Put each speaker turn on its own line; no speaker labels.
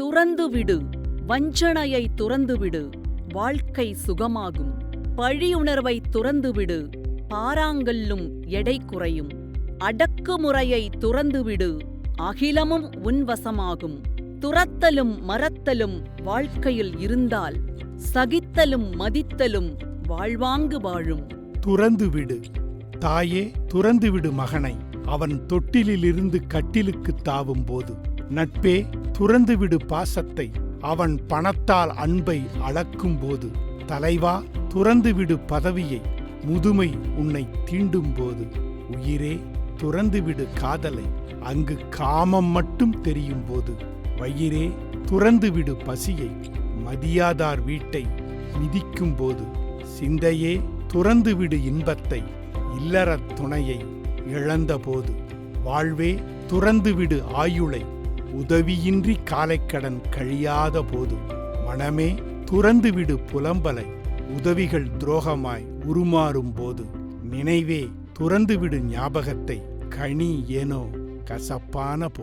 துறந்துவிடு. வஞ்சனையை துறந்துவிடு. வாழ்க்கை சுகமாகும். பழியுணர்வை துறந்துவிடு. பாராங்கல்லும் எடை குறையும். அடக்குமுறையை துறந்துவிடு. அகிலமும் உன்வசமாகும். துரத்தலும் மறத்தலும் வாழ்க்கையில் இருந்தால் சகித்தலும் மதித்தலும் வாழ்வாங்கு வாழும்.
துறந்துவிடு. தாயே துறந்துவிடு மகனை. அவன் தொட்டிலிலிருந்து கட்டிலுக்கு தாவும் போது நட்பே துறந்துவிடு பாசத்தை. அவன் பணத்தால் அன்பை அளக்கும் போது தலைவா துறந்துவிடு பதவியை. முதுமை உன்னை தீண்டும் போது உயிரே துறந்துவிடு காதலை. அங்கு காமம் மட்டும் தெரியும் போது வயிறே துறந்துவிடு பசியை. மதியாதார் வீட்டை மிதிக்கும் போது சிந்தையே துறந்துவிடு இன்பத்தை. இல்லறத் துணையை இழந்தபோது. வாழ்வே துறந்துவிடு ஆயுளை. உதவியின்றி காலைக்கடன் கழியாத போது மனமே துறந்துவிடு புலம்பலை. உதவிகள் துரோகமாய் உருமாறும் போது நினைவே துறந்துவிடு ஞாபகத்தை. கனி ஏனோ கசப்பான போ